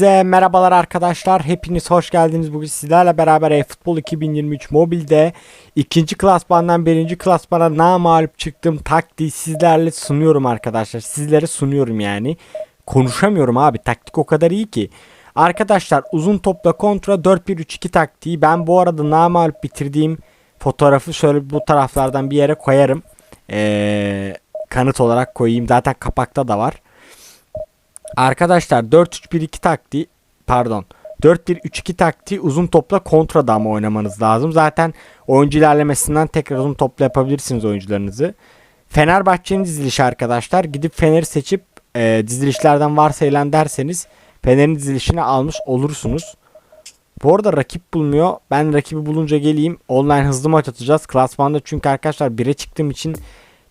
Size merhabalar arkadaşlar. Hepiniz hoş geldiniz. Bugün sizlerle beraber eFootball 2023 mobilde ikinci klasmandan birinci klasmana namalip çıktım taktiği sizlerle sunuyorum arkadaşlar. Sizlere sunuyorum yani. Konuşamıyorum abi. Taktik o kadar iyi ki. Arkadaşlar uzun topla kontra 4-1-3-2 taktiği. Ben bu arada namalip bitirdiğim fotoğrafı şöyle bu taraflardan bir yere koyarım. Ee, kanıt olarak koyayım. Zaten kapakta da var. Arkadaşlar 4-3-1-2 taktiği pardon 4-1-3-2 taktiği uzun topla kontrada ama oynamanız lazım. Zaten oyuncu ilerlemesinden tekrar uzun topla yapabilirsiniz oyuncularınızı. Fenerbahçe'nin dizilişi arkadaşlar. Gidip Fener'i seçip e, dizilişlerden varsayılan derseniz Fener'in dizilişini almış olursunuz. Bu arada rakip bulmuyor. Ben rakibi bulunca geleyim. Online hızlı maç atacağız. Klasmanda çünkü arkadaşlar 1'e çıktığım için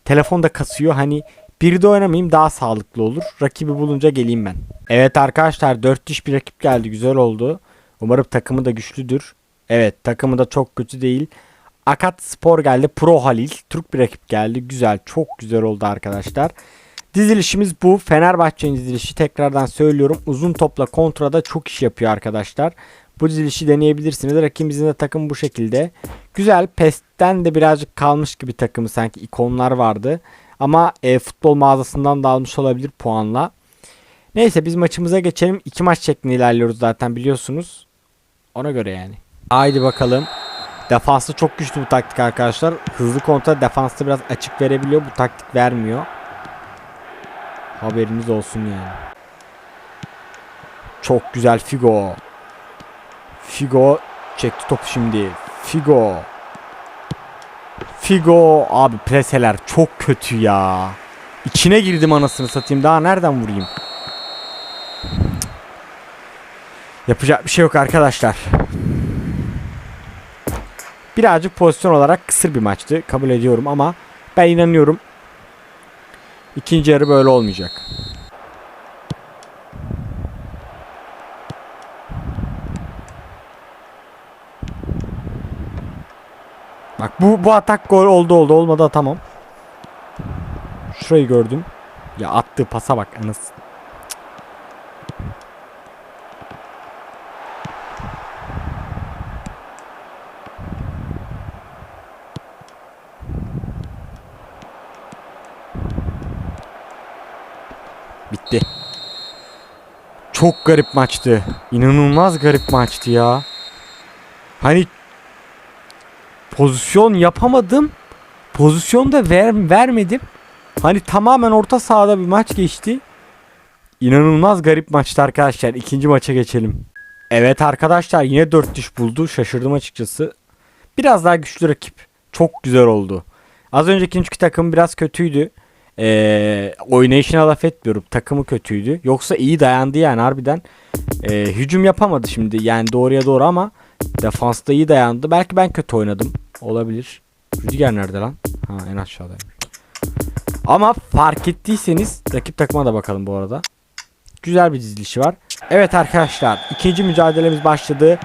telefon da kasıyor. Hani bir de oynamayayım daha sağlıklı olur. Rakibi bulunca geleyim ben. Evet arkadaşlar 4 diş bir rakip geldi. Güzel oldu. Umarım takımı da güçlüdür. Evet takımı da çok kötü değil. Akat Spor geldi. Pro Halil. Türk bir rakip geldi. Güzel. Çok güzel oldu arkadaşlar. Dizilişimiz bu. Fenerbahçe'nin dizilişi tekrardan söylüyorum. Uzun topla kontrada çok iş yapıyor arkadaşlar. Bu dizilişi deneyebilirsiniz. Rakibimizin de takım bu şekilde. Güzel. PES'ten de birazcık kalmış gibi takımı sanki ikonlar vardı. Ama e, futbol mağazasından da almış olabilir puanla. Neyse biz maçımıza geçelim. İki maç şeklinde ilerliyoruz zaten biliyorsunuz. Ona göre yani. Haydi bakalım. Defansta çok güçlü bu taktik arkadaşlar. Hızlı kontra defansta biraz açık verebiliyor. Bu taktik vermiyor. Haberiniz olsun yani. Çok güzel Figo. Figo çekti topu şimdi. Figo. Figo abi preseler çok kötü ya. İçine girdim anasını satayım. Daha nereden vurayım? Yapacak bir şey yok arkadaşlar. Birazcık pozisyon olarak kısır bir maçtı. Kabul ediyorum ama ben inanıyorum. İkinci yarı böyle olmayacak. Bak bu bu atak gol oldu oldu olmadı tamam. Şurayı gördüm. Ya attığı pasa bak anasını. Bitti. Çok garip maçtı. İnanılmaz garip maçtı ya. Hani pozisyon yapamadım. Pozisyon da ver, vermedim. Hani tamamen orta sahada bir maç geçti. İnanılmaz garip maçtı arkadaşlar. İkinci maça geçelim. Evet arkadaşlar yine 4 diş buldu. Şaşırdım açıkçası. Biraz daha güçlü rakip. Çok güzel oldu. Az önceki iki takım biraz kötüydü. Ee, oynayışına laf etmiyorum. Takımı kötüydü. Yoksa iyi dayandı yani harbiden. Ee, hücum yapamadı şimdi. Yani doğruya doğru ama defansta iyi dayandı. Belki ben kötü oynadım. Olabilir. Rüdiger nerede lan? Ha en aşağıdaymış. Ama fark ettiyseniz rakip takıma da bakalım bu arada. Güzel bir dizilişi var. Evet arkadaşlar ikinci mücadelemiz başladı.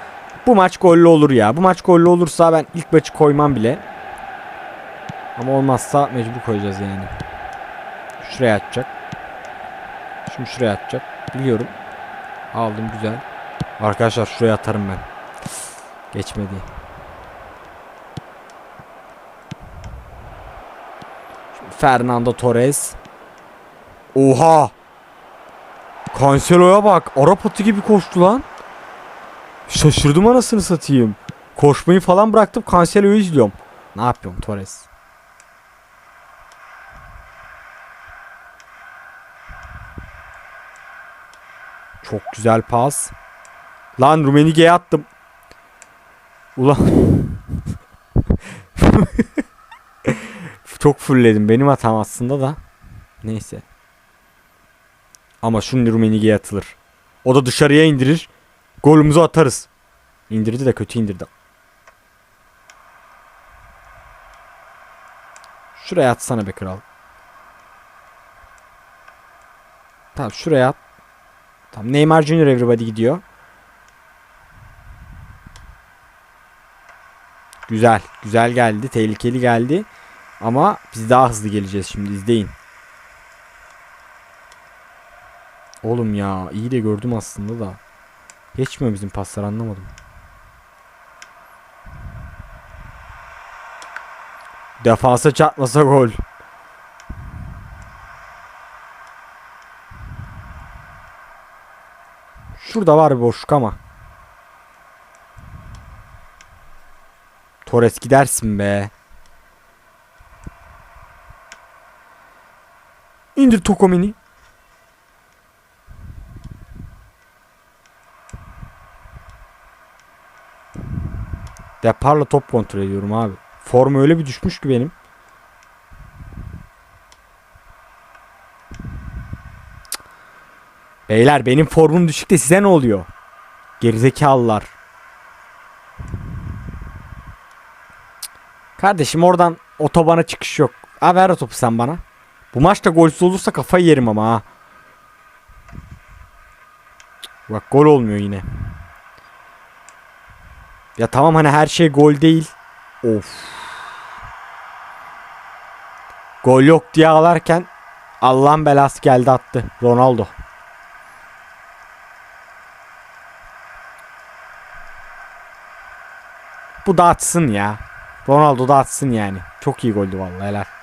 Bu maç gollü olur ya. Bu maç gollü olursa ben ilk maçı koymam bile. Ama olmazsa mecbur koyacağız yani. Şuraya atacak. Şimdi şuraya atacak. Biliyorum. Aldım güzel. Arkadaşlar şuraya atarım ben. Geçmedi. Fernando Torres. Oha! Cancelo'ya bak. Arap atı gibi koştu lan. Şaşırdım anasını satayım. Koşmayı falan bıraktım. Cancelo'yu izliyorum. Ne yapıyorum Torres? Çok güzel pas. Lan Rumenige'ye attım. Ulan. Çok fullledim. Benim hatam aslında da. Neyse. Ama şunu Rumenige'ye atılır. O da dışarıya indirir. Golümüzü atarız. İndirdi de kötü indirdi. Şuraya atsana be kral. Tamam şuraya at. Tamam Neymar Junior everybody gidiyor. Güzel. Güzel geldi. Tehlikeli geldi. Ama biz daha hızlı geleceğiz şimdi izleyin. Oğlum ya iyi de gördüm aslında da. Geçmiyor bizim paslar anlamadım. Defansa çarpmasa gol. Şurada var bir boşluk ama. Torres gidersin be. İndir Tokomini. Deparla top kontrol ediyorum abi. Form öyle bir düşmüş ki benim. Beyler benim formum düşük de size ne oluyor? Gerizekalılar. Kardeşim oradan otobana çıkış yok. Ha ver o topu sen bana. Bu maçta golsüz olursa kafayı yerim ama ha. Bak gol olmuyor yine. Ya tamam hani her şey gol değil. Of. Gol yok diye ağlarken Allah'ın belası geldi attı. Ronaldo. Bu da atsın ya. Ronaldo da atsın yani. Çok iyi goldü vallahi helal.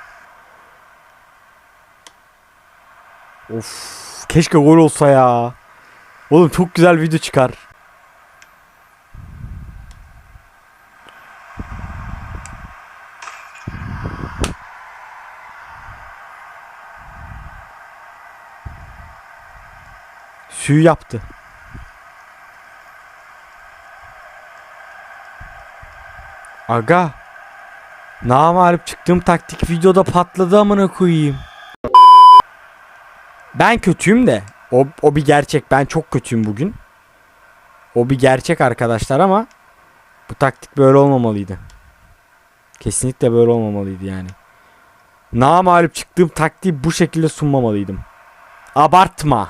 Of. Keşke gol olsa ya. Oğlum çok güzel video çıkar. Suyu yaptı. Aga. Namalip çıktığım taktik videoda patladı amına koyayım. Ben kötüyüm de. O, o bir gerçek. Ben çok kötüyüm bugün. O bir gerçek arkadaşlar ama bu taktik böyle olmamalıydı. Kesinlikle böyle olmamalıydı yani. Namalip çıktığım taktiği bu şekilde sunmamalıydım. Abartma.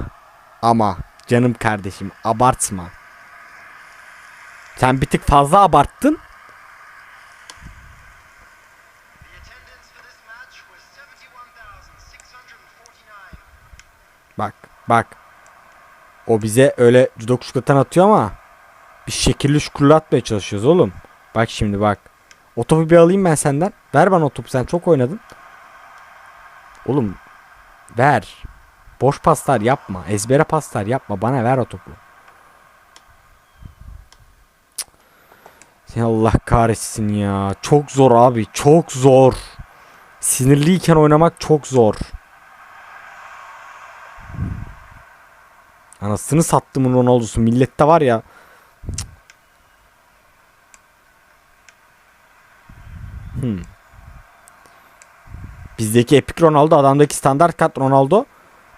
Ama canım kardeşim abartma. Sen bir tık fazla abarttın. Bak. O bize öyle judo kuşkatan atıyor ama bir şekilli şukurlu atmaya çalışıyoruz oğlum. Bak şimdi bak. O topu bir alayım ben senden. Ver bana o topu sen çok oynadın. Oğlum ver. Boş paslar yapma. Ezbere paslar yapma. Bana ver o topu. Seni Allah kahretsin ya. Çok zor abi. Çok zor. Sinirliyken oynamak çok zor. Anasını sattımın Ronaldo'su. Millette var ya. Hmm. Bizdeki Epic Ronaldo adamdaki standart kat Ronaldo.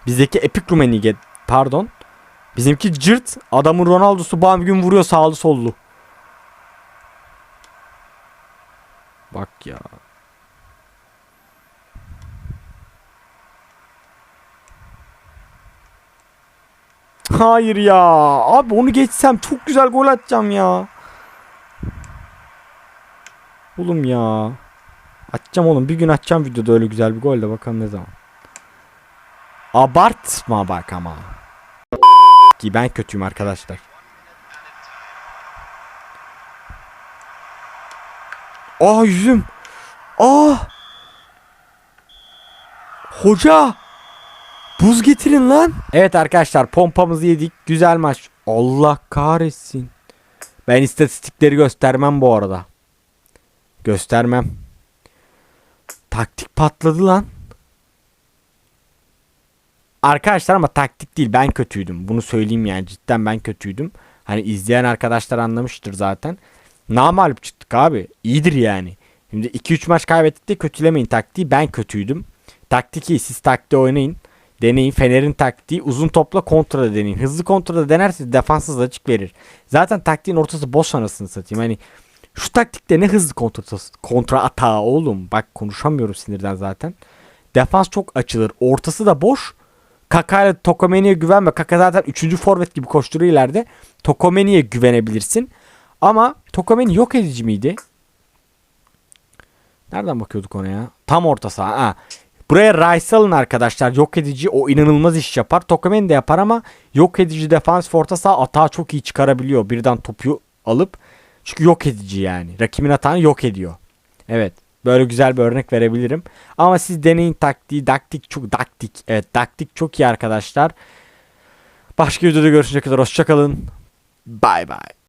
Bizdeki Epic Rumenige pardon. Bizimki cırt adamın Ronaldo'su bam gün vuruyor sağlı sollu. Bak ya. Hayır ya. Abi onu geçsem çok güzel gol atacağım ya. Oğlum ya. Atacağım oğlum. Bir gün atacağım videoda öyle güzel bir gol de bakalım ne zaman. Abartma bak ama. Ki ben kötüyüm arkadaşlar. Aa yüzüm. Aa. Hoca. Buz getirin lan. Evet arkadaşlar pompamızı yedik. Güzel maç. Allah kahretsin. Ben istatistikleri göstermem bu arada. Göstermem. Taktik patladı lan. Arkadaşlar ama taktik değil ben kötüydüm. Bunu söyleyeyim yani cidden ben kötüydüm. Hani izleyen arkadaşlar anlamıştır zaten. Namalip çıktık abi. İyidir yani. Şimdi 2-3 maç kaybettik de kötülemeyin taktiği. Ben kötüydüm. Taktik iyi. Siz taktiği oynayın. Deneyin. Fener'in taktiği uzun topla kontrada deneyin. Hızlı kontrada denerseniz defanssız açık verir. Zaten taktiğin ortası boş anasını satayım. Hani şu taktikte ne hızlı kontra, kontra atağı oğlum. Bak konuşamıyorum sinirden zaten. Defans çok açılır. Ortası da boş. Kaka ile Tokomeni'ye güvenme. Kaka zaten 3. forvet gibi koşturuyor ileride. Tokomeni'ye güvenebilirsin. Ama Tokomeni yok edici miydi? Nereden bakıyorduk ona ya? Tam orta saha. Ha. Buraya Rice alın arkadaşlar. Yok edici o inanılmaz iş yapar. Tokamen de yapar ama yok edici defans orta saha atağı çok iyi çıkarabiliyor. Birden topu alıp çünkü yok edici yani. Rakibin atağını yok ediyor. Evet. Böyle güzel bir örnek verebilirim. Ama siz deneyin taktiği. Daktik çok daktik. Evet daktik çok iyi arkadaşlar. Başka videoda görüşecek kadar hoşçakalın. Bay bay.